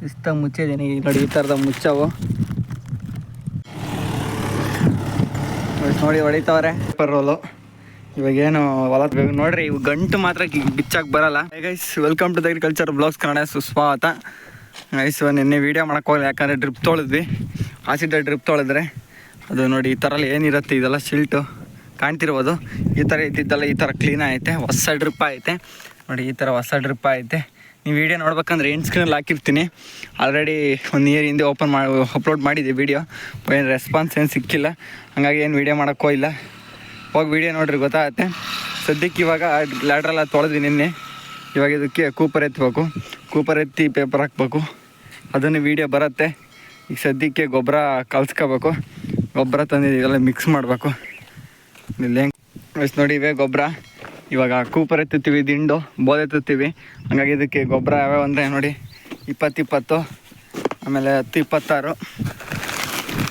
ಶಿಸ್ತಾಗಿ ಮುಚ್ಚಿದ್ದೀನಿ. ನೋಡಿ, ಈ ಥರದ ಮುಚ್ಚವು. ನೋಡಿ ಹೊಡಿತಾವ್ರೆ. ಪೇಪರ್ ಇವಾಗ ಏನು ಹೊಲ ಇವಾಗ ನೋಡ್ರಿ ಇವು ಗಂಟು ಮಾತ್ರ ಬಿಚ್ಚಾಕ್ ಬರಲ್ಲ. Guys welcome to the agriculture blogs Kannada ಸುಸ್ವಾಗತ ಗೈಸ್ ನಿನ್ನೆ ವಿಡಿಯೋ ಮಾಡಕ್ ಹೋಗಲ್ಲ ಯಾಕಂದರೆ ಡ್ರಿಪ್ ತೊಳೆದ್ವಿ. ಆಸಿಡ್ ಡ್ರಿಪ್ ತೊಳೆದ್ರೆ. ಅದು ನೋಡಿ, ಈ ಥರ ಏನಿರುತ್ತೆ, ಇದೆಲ್ಲ ಶಿಲ್ಟು ಕಾಣ್ತಿರ್ಬೋದು. ಈ ಥರ ಇದ್ದಿದ್ದೆಲ್ಲ ಈ ಥರ ಕ್ಲೀನ್ ಐತೆ ಹೊಸ ಡ್ರಿಪ್ ಐತೆ ನೋಡಿ, ಈ ಥರ ಹೊಸ ಡ್ರಿಪ್ ಐತೆ ನೀವು ವೀಡಿಯೋ ನೋಡ್ಬೇಕಂದ್ರೆ ಏನು ಸ್ಕ್ರೀನಲ್ಲಿ ಹಾಕಿರ್ತೀನಿ. ಆಲ್ರೆಡಿ ಒಂದು ಇಯರ್ ಹಿಂದೆ ಓಪನ್ ಮಾಡಿ ಅಪ್ಲೋಡ್ ಮಾಡಿದ್ದೆ ವೀಡಿಯೋ ಏನು ರೆಸ್ಪಾನ್ಸ್ ಏನು ಸಿಕ್ಕಿಲ್ಲ. ಹಾಗಾಗಿ ಏನು ವೀಡಿಯೋ ಮಾಡೋಕ್ಕೋ ಇಲ್ಲ. ಹೋಗಿ ವೀಡಿಯೋ ನೋಡ್ರಿ, ಗೊತ್ತಾಗುತ್ತೆ. ಸದ್ಯಕ್ಕೆ ಇವಾಗ ಲ್ಯಾಡ್ರೆಲ್ಲ ತೊಳೆದು ನಿನ್ನೆ. ಇವಾಗ ಇದಕ್ಕೆ ಕೂಪರ್ ಎತ್ತಬೇಕು ಕೂಪರ್ ಎತ್ತಿ ಪೇಪರ್ ಹಾಕ್ಬೇಕು. ಅದನ್ನು ವೀಡಿಯೋ ಬರುತ್ತೆ. ಈಗ ಸದ್ಯಕ್ಕೆ ಗೊಬ್ಬರ ಕಲ್ಸ್ಕೋಬೇಕು. ಗೊಬ್ಬರ ತಂದಿದ್ದೀವೆಲ್ಲ ಮಿಕ್ಸ್ ಮಾಡಬೇಕು. ಇಲ್ಲಿ ನೋಡಿ, ಇವೇ ಗೊಬ್ಬರ. ಇವಾಗ ಕೂಪರ್ ಎತ್ತುತ್ತೀವಿ, ದಿಂಡು ಬೋಧ ಎತ್ತುತ್ತೀವಿ. ಹಂಗಾಗಿ ಇದಕ್ಕೆ ಗೊಬ್ಬರ ಯಾವ್ಯಾವ ಅಂದರೆ ನೋಡಿ, ಇಪ್ಪತ್ತಿಪ್ಪತ್ತು, ಆಮೇಲೆ ಹತ್ತು ಇಪ್ಪತ್ತಾರು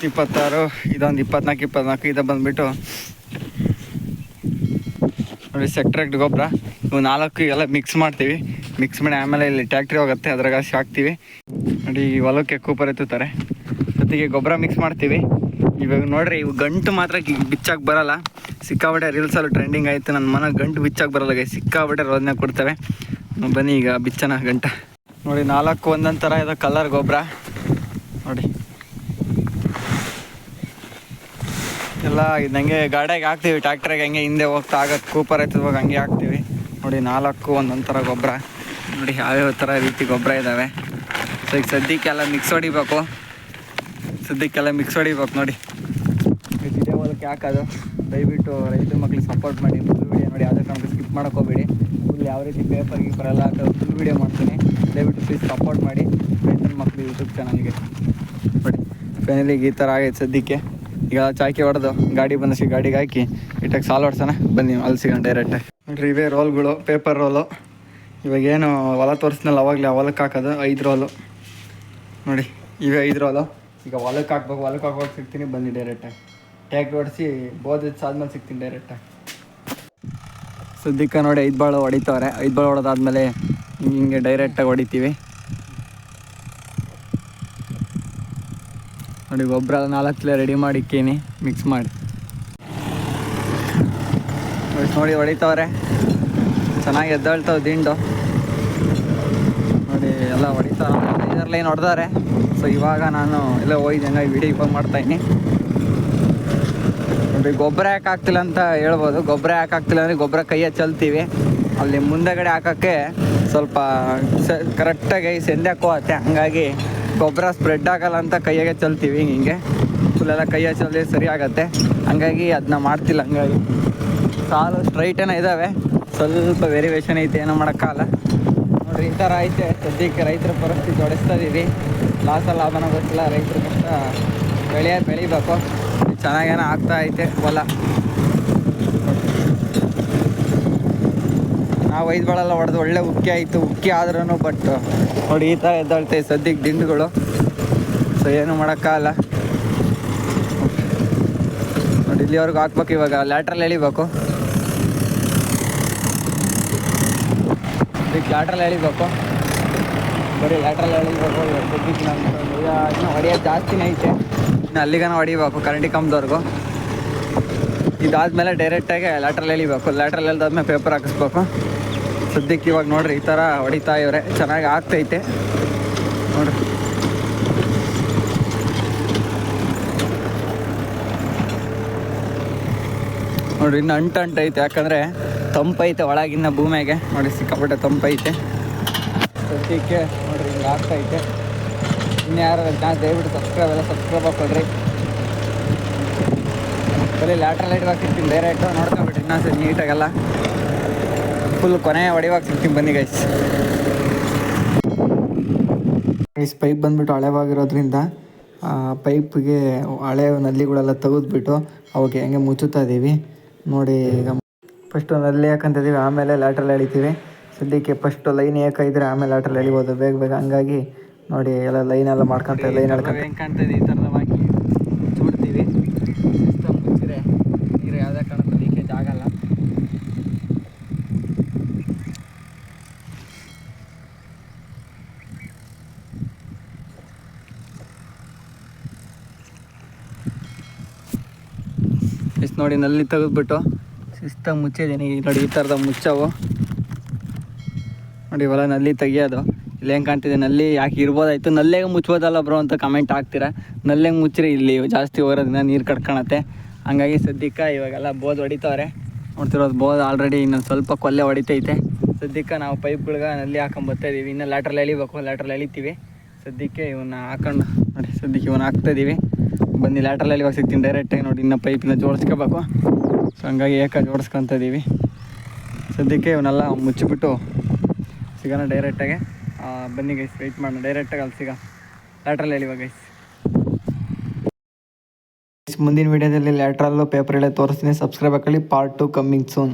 ಇಪ್ಪತ್ತಾರು ಇದೊಂದು ಇಪ್ಪತ್ನಾಲ್ಕು ಇಪ್ಪತ್ನಾಲ್ಕು, ಇದು ಬಂದುಬಿಟ್ಟು ನೋಡಿ ಸೆಕ್ಟ್ರೆಕ್ಟ್ ಗೊಬ್ಬರ. ಇವು ನಾಲ್ಕು ಎಲ್ಲ ಮಿಕ್ಸ್ ಮಾಡ್ತೀವಿ. ಮಿಕ್ಸ್ ಮಾಡಿ ಆಮೇಲೆ ಇಲ್ಲಿ ಟ್ಯಾಕ್ಟ್ರಿ ಹೋಗುತ್ತೆ, ಅದ್ರಾಗ ಹಾಕ್ತೀವಿ. ನೋಡಿ, ಈ ಹೊಲಕ್ಕೆ ಕೂಪರ್ ಎತ್ತುತ್ತಾರೆ. ಜೊತೆಗೆ ಗೊಬ್ಬರ ಮಿಕ್ಸ್ ಮಾಡ್ತೀವಿ. ಇವಾಗ ನೋಡ್ರಿ, ಇವು ಗಂಟು ಮಾತ್ರ ಬಿಚ್ಚಾಗಿ ಬರಲ್ಲ. ಸಿಕ್ಕಾಬಟ್ಟೆ ರೀಲ್ಸಲ್ಲಿ ಟ್ರೆಂಡಿಂಗ್ ಆಯಿತು. ನನ್ನ ಮನ ಗಂಟು ಬಿಚ್ಚಾಗಿ ಬರಲ್ಲ ಗೈ ಸಿಕ್ಕಾಬಟ್ಟೆ ರೋದನೆ ಕೊಡ್ತವೆ. ಬನ್ನಿ ಈಗ ಬಿಚ್ಚನ ಗಂಟ. ನೋಡಿ, ನಾಲ್ಕು ಒಂದೊಂದು ಥರ ಇದೆ ಕಲರ್ ಗೊಬ್ಬರ ನೋಡಿ. ಎಲ್ಲ ಇದಂಗೆ ಗಾಡಿಯಾಗ ಹಾಕ್ತೀವಿ. ಟ್ಯಾಕ್ಟ್ರಿಗೆ ಹಂಗೆ ಹಿಂದೆ ಹೋಗ್ತಾ ಆಗತ್ತೆ ಕೂಪರ್ ಆಯ್ತದ ಹಂಗೆ ಹಾಕ್ತೀವಿ. ನೋಡಿ, ನಾಲ್ಕು ಒಂದೊಂದು ಥರ ಗೊಬ್ಬರ ನೋಡಿ, ಯಾವ್ಯಾವ ಥರ ರೀತಿ ಗೊಬ್ಬರ ಇದ್ದಾವೆ ಸೊ ಈಗ ಸದ್ಯಕ್ಕೆಲ್ಲ ಮಿಕ್ಸ್ ಹೊಡಿಬೇಕು. ಸದ್ಯಕ್ಕೆಲ್ಲ ಮಿಕ್ಸ್ ಹೊಡಿಬೇಕು ನೋಡಿ. ಈಗ ಇದೇ ಹೊಲಕ್ಕೆ ಹಾಕೋದು ದಯವಿಟ್ಟು ರೈತರ ಮಕ್ಕಳಿಗೆ ಸಪೋರ್ಟ್ ಮಾಡಿ ಫುಲ್ ವೀಡಿಯೋ ನೋಡಿ ಯಾವುದೇ ಕಾರಣಕ್ಕೂ ಸ್ಕಿಪ್ ಮಾಡೋಕೆ ಹೋಗ್ಬೇಡಿ. ಫುಲ್ ಯಾವ ರೀತಿ ಪೇಪರ್ ಗೀಪರ್ ಎಲ್ಲ ಹಾಕೋದು ಫುಲ್ ವೀಡಿಯೋ ಮಾಡ್ತೀನಿ. ದಯವಿಟ್ಟು ಪ್ಲೀಸ್ ಸಪೋರ್ಟ್ ಮಾಡಿ ರೈತರ ಮಕ್ಳಿಗೆ ಯೂಟ್ಯೂಬ್ ಚಾನಲ್ಗೆ ನೋಡಿ ಫೈನಲಿಗೆ ಈ ಥರ ಆಗೈತೆ ಸದ್ಯಕ್ಕೆ. ಈಗ ಚಾಕಿ ಹೊಡೆದು ಗಾಡಿ ಬಂದಷ್ಟು ಗಾಡಿಗೆ ಹಾಕಿ, ಇಟ್ಟಾಗ ಸಾಲ್ ಹೊಡ್ಸೋಣ. ಬನ್ನಿ ಅಲ್ಲಿ ಸಿಗೋಣ ಡೈರೆಕ್ಟಾಗಿ ನೋಡ್ರಿ ಇವೇ ರೋಲ್ಗಳು ಪೇಪರ್ ರೋಲು ಇವಾಗ ಏನು ಹೊಲ ತೋರಿಸ್ನಲ್ಲ, ಅವಾಗಲೇ ಹೊಲಕ್ಕೆ ಹಾಕೋದು ಐದು ರೋಲು ನೋಡಿ, ಇವೇ ಐದು ರೋಲು ಈಗ ಹೊಲಕ್ಕೆ ಹಾಕ್ಬೇಕು ಹೊಲಕ್ಕೆ ಹಾಕೋಕೆ ಸಿಗ್ತೀನಿ. ಬನ್ನಿ ಡೈರೆಕ್ಟಾಗಿ ಟ್ಯಾಕ್ ಹೊಡೆಸಿ ಬೋದಿದ್ದು ಆದ್ಮೇಲೆ ಸಿಗ್ತೀನಿ ಡೈರೆಕ್ಟಾಗಿ ಸದ್ಯಕ್ಕೆ ನೋಡಿ ಐದು ಬಾಳು ಹೊಡಿತವ್ರೆ. ಐದು ಬಾಳು ಹೊಡೆದಾದ್ಮೇಲೆ ಹಿಂಗೆ ಹಿಂಗೆ ಡೈರೆಕ್ಟಾಗಿ ಹೊಡಿತೀವಿ. ನೋಡಿ, ಗೊಬ್ಬರ ನಾಲ್ಕು ಕಿಲೋ ರೆಡಿ ಮಾಡಿಕ್ಕೀನಿ ಮಿಕ್ಸ್ ಮಾಡಿ. ನೋಡಿ, ಹೊಡಿತವ್ರೆ. ಚೆನ್ನಾಗಿ ಎದ್ದೇಳ್ತಾವೆ ದಿಂಡು. ನೋಡಿ, ಎಲ್ಲ ಹೊಡಿತಾವೆ. ಇದರಲ್ಲಿ ಲೈನ್ ಹೊಡೆದವ್ರೆ ಸೊ ಇವಾಗ ನಾನು ಎಲ್ಲ ಹೋಯ್ದು ಹಂಗಾಗಿ ವಿಡಿಯೋ ಇವಾಗ ಮಾಡ್ತಾಯಿನಿ ನೋಡಿ ಗೊಬ್ಬರ ಯಾಕೆ ಹಾಕ್ತಿಲ್ಲ ಅಂತ ಹೇಳ್ಬೋದು. ಗೊಬ್ಬರ ಯಾಕೆ ಹಾಕ್ತಿಲ್ಲ ಅಂದರೆ ಗೊಬ್ಬರ ಕೈಯ ಚಲ್ತೀವಿ. ಅಲ್ಲಿ ಮುಂದೆಗಡೆ ಹಾಕೋಕ್ಕೆ ಸ್ವಲ್ಪ ಸ ಕರೆಕ್ಟಾಗಿ ಸೆಂದೆ ಹಾಕೋತ್ತೆ ಹಂಗಾಗಿ ಗೊಬ್ಬರ ಸ್ಪ್ರೆಡ್ ಆಗಲ್ಲ ಅಂತ ಕೈಯಾಗೆ ಚಲ್ತೀವಿ ಹಿಂಗೆ. ಹಿಂಗೆ ಫುಲ್ಲೆಲ್ಲ ಕೈಯ ಚಲ್ಲಿ ಸರಿ ಆಗತ್ತೆ. ಹಂಗಾಗಿ ಅದನ್ನ ಮಾಡ್ತಿಲ್ಲ, ಹಂಗಾಗಿ. ಸಾಲು ಸ್ಟ್ರೈಟೇನ ಇದ್ದಾವೆ ಸ್ವಲ್ಪ ವೇರಿಯೇಷನ್ ಐತೆ, ಏನೋ ಮಾಡೋಕ್ಕಾಗಲ್ಲ ನೋಡ್ರಿ, ಈ ಥರ ಐತೆ. ಸದ್ಯಕ್ಕೆ ರೈತರ ಪರಿಸ್ಥಿತಿ ಹೊಡೆಸ್ತಾ ಇದ್ದೀವಿ ಲಾಸ ಲಾಭನ ಗೊತ್ತಿಲ್ಲ, ರೈತರ ಕಷ್ಟ ಬೆಳೆಯ ಬೆಳಿಬೇಕು. ಚೆನ್ನಾಗೇನೋ ಆಗ್ತಾ ಐತೆ, ಹೊಲ. ನಾವು ಐದು ಬಾಳೆಲ್ಲ ಹೊಡೆದು ಒಳ್ಳೆ ಉಕ್ಕಿ ಆಯಿತು, ಉಕ್ಕಿ ಆದ್ರೂ ಬಟ್ ನೋಡಿ ಈ ಥರ ಎದ್ದಾಳ್ತೈತೆ ಸದ್ಯಕ್ಕೆ ದಿಂಡುಗಳು. ಸೊ ಏನು ಮಾಡೋಕ್ಕಾಗಲ್ಲ. ನೋಡಿ, ಇಲ್ಲಿವರೆಗೂ ಹಾಕ್ಬೇಕು ಇವಾಗ ಲ್ಯಾಟ್ರಲ್ಲಿ ಎಳಿಬೇಕು. ಇದಕ್ಕೆ ಲ್ಯಾಟ್ರಲ್ಲಿ ಎಳಿಬೇಕು. ಬರೀ ಲ್ಯಾಟ್ರಲ್ಲಿ ಎಳಿಬೇಕು ಇನ್ನೂ ಹೊಡೆಯೋದು ಜಾಸ್ತಿನೇ ಐತೆ. ಅಲ್ಲಿಗನ ಹೊಡಿಬೇಕು ಕರೆಂಟಿ ಕಂಬದವ್ರಿಗೂ ಇದಾದ್ಮೇಲೆ ಡೈರೆಕ್ಟಾಗಿ ಲ್ಯಾಟ್ರಲ್ಲಿ ಎಳಿಬೇಕು. ಲ್ಯಾಟ್ರಲ್ಲಿ ಎಳ್ದಾದ್ಮೇಲೆ ಪೇಪರ್ ಹಾಕಿಸ್ಬೇಕು. ಸದ್ಯಕ್ಕೆ ಇವಾಗ ನೋಡ್ರಿ, ಈ ಥರ ಹೊಡಿತಾ ಇವ್ರೆ. ಚೆನ್ನಾಗಿ ಆಗ್ತೈತೆ. ನೋಡ್ರಿ. ನೋಡ್ರಿ, ಇನ್ನು ಅಂಟು ಅಂಟು ಐತೆ ಯಾಕಂದರೆ ತಂಪೈತೆ ಒಳಗಿನ್ನ ಭೂಮಿಗೆ. ನೋಡಿ, ಸಿಕ್ಕಾಪಟ್ಟೆ ತಂಪೈತೆ. ಸದ್ಯಕ್ಕೆ ನೋಡ್ರಿ, ಹಿಂಗೆ ಆಗ್ತೈತೆ. ಇನ್ನು ಯಾರು ದಯವಿಟ್ಟು ಸಬ್ಸ್ಕ್ರೈಬ್ ಎಲ್ಲ ಸಬ್ಸ್ಕ್ರೈಬ್ ಹಾಕೊಳ್ರಿ. ಬರೀ ಲ್ಯಾಟ್ರಲ್ ಲೈಟ್ ಸಿಗ್ತೀನಿ ಡೈರೆಕ್ಟು ಇನ್ನೊಂದು ಇನ್ನೊಂದ್ಸರಿ ನೀಟಾಗೆಲ್ಲ ಫುಲ್ ಕೊನೆ ಒಡೆಯುವಾಗ ಸಿಗ್ತೀನಿ ಬನ್ನಿ ಗೈಸ್ ಗೈಸ್ ಪೈಪ್ ಬಂದ್ಬಿಟ್ಟು ಹಳೆವಾಗಿರೋದ್ರಿಂದ ಪೈಪ್ಗೆ ಹಳೆ ನಲ್ಲಿಗಳೆಲ್ಲ ತೆಗೆದ್ಬಿಟ್ಟು ಅವಕ್ಕೆ ಹೆಂಗೆ ಮುಚ್ಚುತ್ತಾ ಇದ್ದೀವಿ. ನೋಡಿ ಈಗ ಫಸ್ಟು ನಲ್ಲಿ ಹಾಕಂತಿದ್ದೀವಿ ಆಮೇಲೆ ಲ್ಯಾಟ್ರಲ್ಲಿ ಎಳಿತೀವಿ. ಸದ್ಯಕ್ಕೆ ಫಸ್ಟು ಲೈನ್ ಏಕಾಯಿದ್ರೆ ಆಮೇಲೆ ಲ್ಯಾಟ್ರಲ್ ಎಳಿಬೋದು. ಬೇಗ ಬೇಗ ಹಂಗಾಗಿ ನೋಡಿ ಎಲ್ಲ ಲೈನ್ ಎಲ್ಲ ಮಾಡ್ಕೊಂತ ಲೈನ್ ಹೇಳ್ಕೊಂತ. ಹೆಂಗೆ ಕಾಣ್ತದೆ ಈ ತರದ ಹಾಕಿ ಚೂಡ್ತೀವಿ ಸಿಸ್ಟಮ್ ಮುಚ್ಚಿದ್ರೆ ನೀರು ಯಾವುದೇ ಕಾರಣಕ್ಕೂ ಲೀಕೇಜ್ ಆಗಲ್ಲ. ಇಷ್ಟು ನೋಡಿ ನಲ್ಲಿ ತೆಗೆದ್ಬಿಟ್ಟು ಸಿಸ್ಟಮ್ ಮುಚ್ಚಿದ್ದೀನಿ ನೋಡಿ ಈ ಥರದ ಮುಚ್ಚವು. ನೋಡಿ ಇವೆಲ್ಲ ನಲ್ಲಿ ತೆಗಿಯೋದು. ಇಲ್ಲಿ ಹೆಂಗೆ ಕಾಣ್ತಿದೆ? ನಲ್ಲಿ ಯಾಕೆ ಇರ್ಬೋದಾಯ್ತು? ನಲ್ಲೇಗೆ ಮುಚ್ಬೋದಲ್ಲ ಬ್ರೋ ಅಂತ ಕಮೆಂಟ್ ಹಾಕ್ತೀರಾ? ನಲ್ಲೇಗೆ ಮುಚ್ಚ್ರಿ ಇಲ್ಲಿ? ಜಾಸ್ತಿ ಹೋಗೋದ್ರಿಂದ ನೀರು ಕಟ್ಕೊಳತ್ತೆ ಹಂಗಾಗಿ ಸದ್ಯಕ್ಕೆ ಇವಾಗೆಲ್ಲ ಬೋದ್ ಹೊಡಿತಾವ್ರೆ. ನೋಡ್ತಿರೋದು ಬೋದ್ ಆಲ್ರೆಡಿ ಇನ್ನೊಂದು ಸ್ವಲ್ಪ ಕೊಲ್ಲೆ ಹೊಡಿತೈತೆ. ಸದ್ಯಕ್ಕೆ ನಾವು ಪೈಪ್ಗಳ್ಗೆ ನಲ್ಲಿ ಹಾಕೊಂಡ್ ಬರ್ತಾ ಇದೀವಿ. ಇನ್ನು ಲ್ಯಾಟ್ರಲ್ಲಿ ಎಳಿಬೇಕು. ಲ್ಯಾಟ್ರಲ್ಲಿ ಎಳಿತೀವಿ. ಸದ್ಯಕ್ಕೆ ಇವನ್ನ ಹಾಕೊಂಡು ನೋಡಿ, ಸದ್ಯಕ್ಕೆ ಇವನ್ನ ಹಾಕ್ತಾ ಇದೀವಿ. ಬನ್ನಿ ಲ್ಯಾಟ್ರಲ್ಲಿ ಎಳಿವಾಗ ಸಿಗ್ತೀನಿ ಡೈರೆಕ್ಟಾಗಿ ನೋಡಿ, ಇನ್ನು ಪೈಪಿನ ಜೋಡಿಸ್ಕೋಬೇಕು. ಸೊ ಹಂಗಾಗಿ ಏಕ ಜೋಡಿಸ್ಕೊತ ಇದ್ದೀವಿ ಸದ್ಯಕ್ಕೆ ಇವನ್ನೆಲ್ಲ ಮುಚ್ಚಿಬಿಟ್ಟು ಸಿಗೋಣ ಡೈರೆಕ್ಟಾಗೆ ಬನ್ನಿ ಗೈಸ್ ವೆಯ್ಟ್ ಮಾಡೋಣ. ಡೈರೆಕ್ಟಾಗಿ ಅಲ್ಲಿ ಸಿಗ ಲ್ಯಾಟ್ರಲ್ಲಿ ಇವಾಗ ಗೈಸ್ ಮುಂದಿನ ವಿಡಿಯೋದಲ್ಲಿ ಲ್ಯಾಟ್ರಲ್ಲು ಪೇಪರ್ ಎಲ್ಲ ತೋರಿಸ್ತೀನಿ. ಸಬ್ಸ್ಕ್ರೈಬ್ ಹಾಕೊಳ್ಳಿ ಪಾರ್ಟ್ ಟು ಕಮ್ಮಿಂಗ್ ಸೂನ್